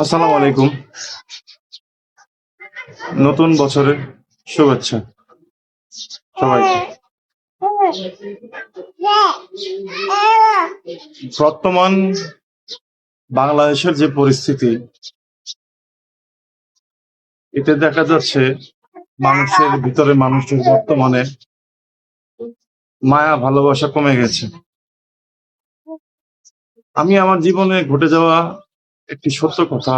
আসসালামু আলাইকুম। নতুন বছরের শুভেচ্ছা। সবাইকে। বর্তমান বাংলাদেশের যে পরিস্থিতি, এতে দেখা যাচ্ছে মানুষের ভিতরে মানুষের বর্তমানে মায়া, ভালোবাসা কমে গেছে। আমি আমার জীবনে ঘটে যাওয়া একটি সত্য কথা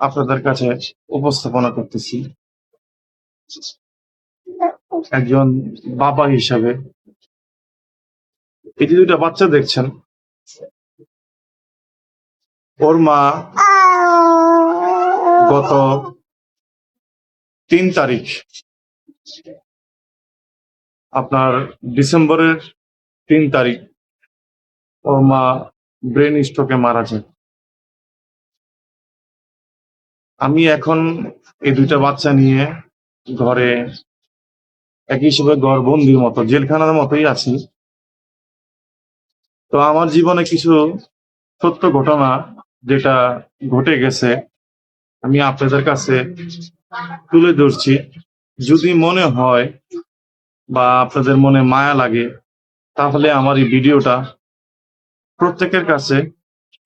আপনাদের কাছে উপস্থাপনা করতেছি। একজন বাবা হিসাবে যে দুইটা বাচ্চা দেখছেন, ওর মা গত তিন তারিখ আপনার ডিসেম্বরের তিন তারিখ ওর মা ব্রেন স্ট্রোকে মারা যায়। আমি এখন এই দুইটা বাচ্চা নিয়ে ঘরে এক হিসেবে গড়বন্দির মতো, জেলখানার মতোই আছি। তো আমার জীবনে কিছু সত্য ঘটনা যেটা ঘটে গেছে, আমি আপনাদের কাছে তুলে ধরছি। যদি মনে হয় বা আপনাদের মনে মায়া লাগে, তাহলে আমার এই ভিডিওটা প্রত্যেকের কাছে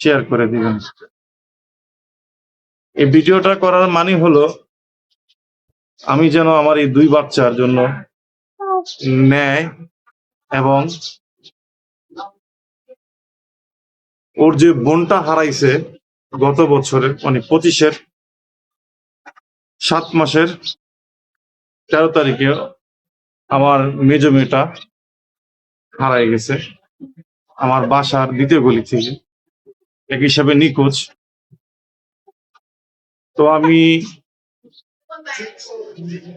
শেয়ার করে দিবেন। এই ভিডিওটা করার মানে হলো, আমি যেন আমার এই দুই বাচ্চার জন্য ন্যায় এবং ওর যে বোনটা হারাইছে গত বছরের মানে পঁচিশের, সাত মাসের তেরো তারিখে আমার মেজ মেয়েটা হারাই গেছে। আমার বাসার দ্বিতীয় গলি থেকে। এক হিসাবে নিখোঁজ। তো আমি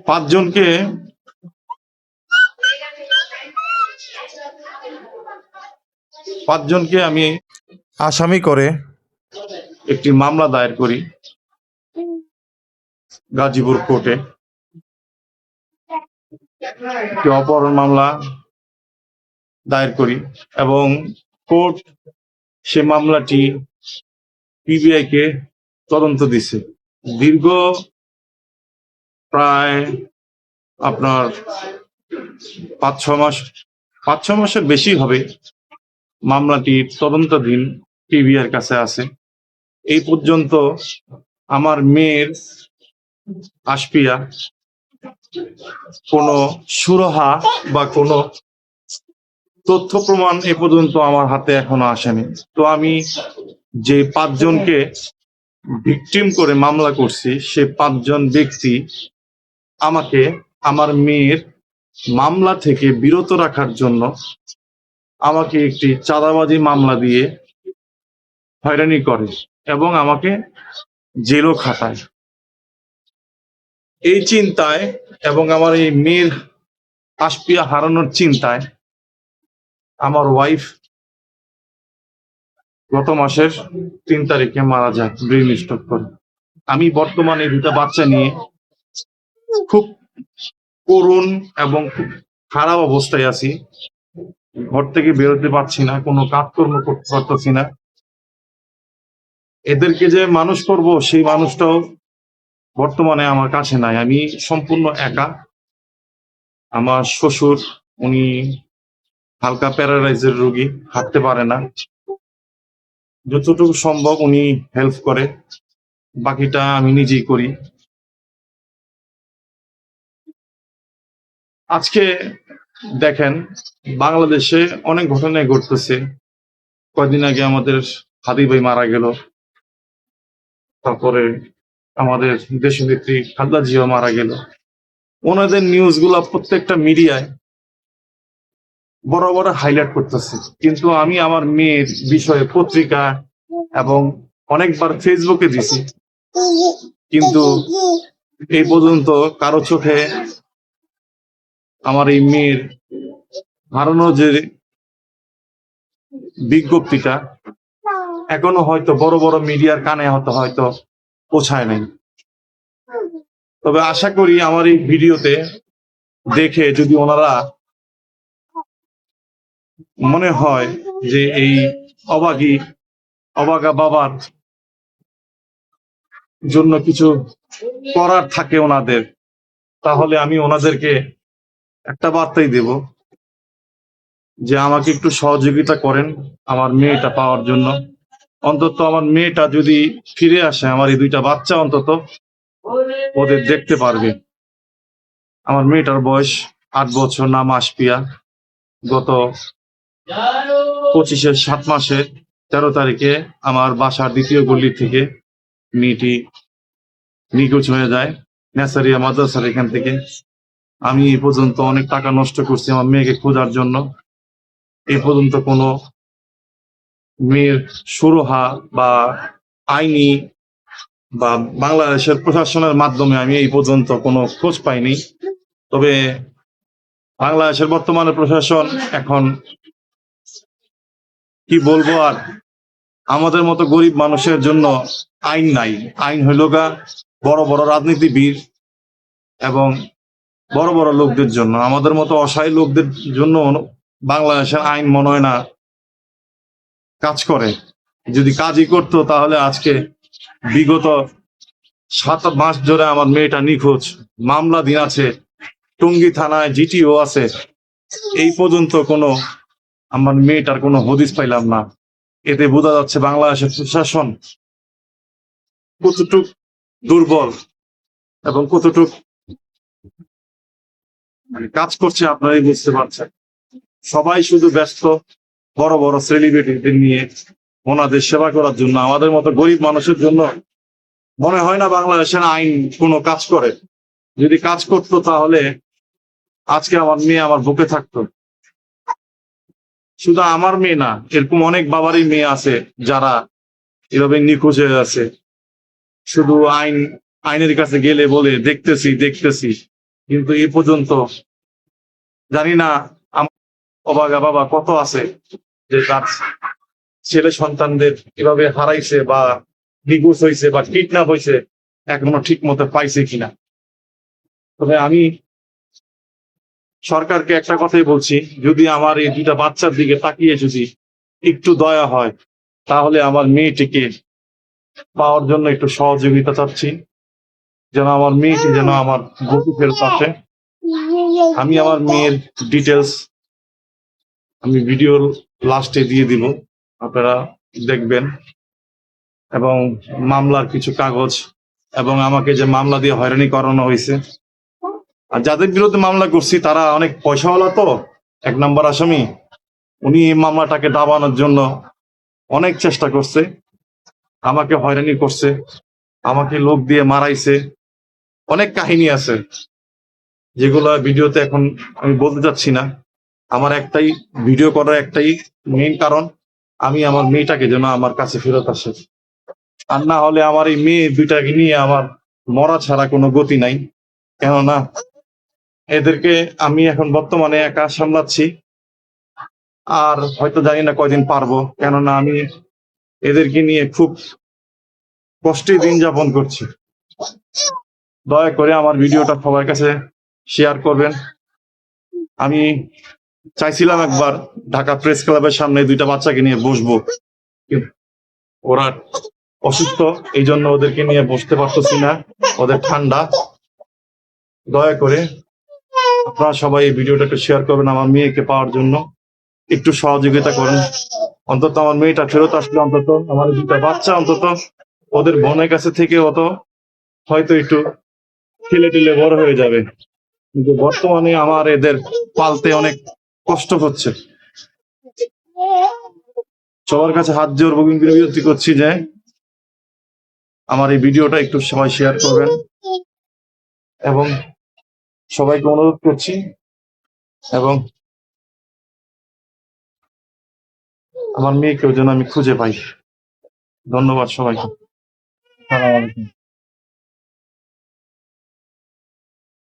পাঁচজনকে পাঁচজনকে আমি আসামি করে একটি মামলা দায়ের করি গাজীপুর কোর্টে। অপহরণ মামলা দায়ের করি এবং কোর্ট সে মামলাটি পিবিআই কে তদন্ত দিছে। দীর্ঘ প্রায় আপনার পাঁচ ছ মাস, পাঁচ ছ মাসের বেশি হবে মামলাটি তদন্তাধীন পিবিআর কাছে আছে। এই পর্যন্ত আমার মেয়ের আশপিয়া কোনো সুরহা বা কোনো তথ্য প্রমাণ এ পর্যন্ত আমার হাতে এখনও আসেনি। তো আমি যে পাঁচজনকে ভিকটিম করে মামলা করছি, সে পাঁচজন ব্যক্তি আমাকে আমার মেয়ের মামলা থেকে বিরত রাখার জন্য আমাকে একটি চাঁদাবাজি মামলা দিয়ে হয়রানি করে এবং আমাকে জেলও খাটায়। এই চিন্তায় এবং আমার এই মেয়ের আশপিয়া হারানোর চিন্তায় আমার ওয়াইফ গত মাসের তিন তারিখে মারা যায় ব্রেন স্ট্রোক করে। আমি বর্তমানে দুটা বাচ্চা নিয়ে খুব করুণ এবং খুব খারাপ অবস্থায় আছি। ঘর থেকে বেরোতে পারছি না, কোনো কাজকর্ম করতে পারতেছি না। এদেরকে যে মানুষ করব, সেই মানুষটাও বর্তমানে আমার কাছে নাই। আমি সম্পূর্ণ একা। আমার শ্বশুর, উনি হালকা প্যারালাইজের রোগী হাঁটতে পারে না। যতটুকু সম্ভব উনি হেল্প করে। বাকিটা আমি নিজেই করি। আজকে দেখেন, বাংলাদেশে অনেক ঘটনাই ঘটতেছে। কয়দিন আগে আমাদের হাদি ভাই মারা গেল। তারপরে আমাদের দেশনেত্রী খালদা জিয়া মারা গেল। ওনাদের নিউজগুলা প্রত্যেকটা মিডিয়ায় বড় বড় হাইলাইট করতেছে। কিন্তু আমি আমার মেয়ের বিষয়ে পত্রিকা এবং অনেকবার ফেসবুকে দিছি। কিন্তু এই পর্যন্ত কারও চোখে আমার এই মেয়ের হারানো যে বিজ্ঞপ্তিটা, এখনও হয়তো বড় বড় মিডিয়ার কানে হয়তো হয়তো পৌঁছায় নাই। তবে আশা করি আমার এই ভিডিওতে দেখে যদি ওনারা মনে হয় যে এই অবাগী, অবাগা বাবার জন্য কিছু করার থাকে ওনাদের। তাহলে আমি ওনাদেরকে একটা বার্তাই দেব যে আমাকে একটু সহযোগিতা করেন আমার মেয়েটা পাওয়ার জন্য। অন্তত আমার মেয়েটা যদি ফিরে আসে, আমার এই দুইটা বাচ্চা অন্তত, ওদের দেখতে পারবে। আমার মেয়েটার বয়স আট বছর, নাম আশপিয়া। গত পঁচিশে সাত মাসে তেরো তারিখে আমার বাসার দ্বিতীয় গল্লি থেকে মেয়েটি নিখোঁজ হয়ে যায়, নেসারিয়া মাদ্রাসার এখান থেকে। আমি এই পর্যন্ত অনেক টাকা নষ্ট করছি আমার মেয়েকে খোঁজার জন্য। এই পর্যন্ত কোনো মেয়ের সুরহা বা আইনি বা বাংলাদেশের প্রশাসনের মাধ্যমে আমি এই পর্যন্ত কোনো খোঁজ পাইনি। তবে বাংলাদেশের বর্তমানে প্রশাসন এখন কি বলব আর? আমাদের মতো গরিব মানুষের জন্য আইন নাই। আইন হইল গা বড় বড় রাজনীতিবিদ এবং বড় বড় লোকদের জন্য। আমাদের মতো অসহায় লোকদের জন্য বাংলাদেশের আইন মনে হয় না কাজ করে। যদি কাজই করতো তাহলে আজকে বিগত সাত মাস ধরে আমার মেয়েটা নিখোঁজ। মামলা দিন আছে, টঙ্গী থানায় জিটিও আছে। এই পর্যন্ত কোনো আমার মেয়েটার কোনো হদিস পাইলাম না। এতে বোঝা যাচ্ছে বাংলাদেশের প্রশাসন কতটুক দুর্বল এবং কতটুক মানে কাজ করছে আপনারাই বুঝতে পারছেন। সবাই শুধু ব্যস্ত, বড় বড় সেলিব্রিটিদের নিয়ে ওনাদের সেবা করার জন্য, আমাদের মতো গরিব মানুষের জন্য মনে হয় না বাংলাদেশের আইন কোনো কাজ করে। যদি কাজ করতো তাহলে আজকে আমার মেয়ে আমার বুকে থাকতো। শুধু আমার মেয়ে না, এরকম অনেক বাবারই মেয়ে আছে যারা এভাবে নিখোঁজ হয়ে আছে। শুধু আইন, আইনের কাছে গেলে বলে, দেখতেছি দেখতেছি। কিন্তু এ পর্যন্ত জানি না অবাগা বাবা কত আছে যে তার ছেলে সন্তানদের এভাবে হারাইছে বা নিখোঁজ হয়েছে বা কিডন্যাপ হয়েছে এখনও ঠিক মতো পাইছে কিনা। তবে আমি সরকারকে একটা কথাই বলছি, যদি আমার এই দুটা বাচ্চার দিকে তাকিয়ে যদি একটু দয়া হয়, তাহলে আমার মেয়েটিকে পাওয়ার জন্য একটু সহযোগিতা চাচ্ছি। যেন আমার মেয়েটি যেন আমার গতি ফেরত আসে আমি আমার মেয়ের ডিটেলস আমি ভিডিওর লাস্টে দিয়ে দিব, আপনারা দেখবেন। এবং মামলার কিছু কাগজ এবং আমাকে যে মামলা দিয়ে হয়রানি করানো হয়েছে আর যাদের বিরুদ্ধে মামলা করছি, তারা অনেক পয়সাওয়ালা তো। এক নম্বর আসামি, উনি এই মামলাটাকে দাবানোর জন্য অনেক চেষ্টা করছে। আমাকে হয়রানি করছে, আমাকে লোক দিয়ে মারাইছে। অনেক কাহিনী আছে, যেগুলো ভিডিওতে এখন আমি বলতে চাচ্ছি না। আমার একটাই, ভিডিও করার একটাই মেইন কারণ, আমি আমার মেয়েটাকে যেন আমার কাছে ফেরত আসে। আর না হলে আমার এই মেয়ে দুইটাকে নিয়ে আমার মরা ছাড়া কোনো গতি নাই। কেননা এদেরকে আমি এখন বর্তমানে একা সামলাচ্ছি। আর হয়তো জানি না কয়দিন পারব, কেননা আমি এদেরকে নিয়ে খুব কষ্টে দিন যাপন করছি। দয়া করে আমার ভিডিওটা সবার কাছে শেয়ার করবেন। আমি চাইছিলাম একবার ঢাকা প্রেস ক্লাবের সামনে দুইটা বাচ্চাকে নিয়ে বসবো। ওরা অসুস্থ এই জন্য ওদেরকে নিয়ে বসতে পারতেছি না। ওদের ঠান্ডা। দয়া করে আপনারা সবাই এই ভিডিওটা একটু শেয়ার করবেন আমার মেয়েকে পাওয়ার জন্য। একটু সহযোগিতা করেন। অন্তত আমার মেয়েটা ফেরত আসলে অন্তত, আমার দুটা বাচ্চা অন্তত। ওদের বোনের কাছে থেকে অত হয়তো একটু ঠেলে ঠেলে বড় হয়ে যাবে। কিন্তু বর্তমানে আমার এদের পালতে অনেক কষ্ট হচ্ছে। সবার কাছে হাত জোর বুকিং বিরতি করছি যে আমার এই ভিডিওটা একটু সবাই শেয়ার করবেন। এবং সবাইকে অনুরোধ করছি এবং আমার মেয়েকেও যেন আমি খুঁজে পাই। ধন্যবাদ সবাইকে। সালাম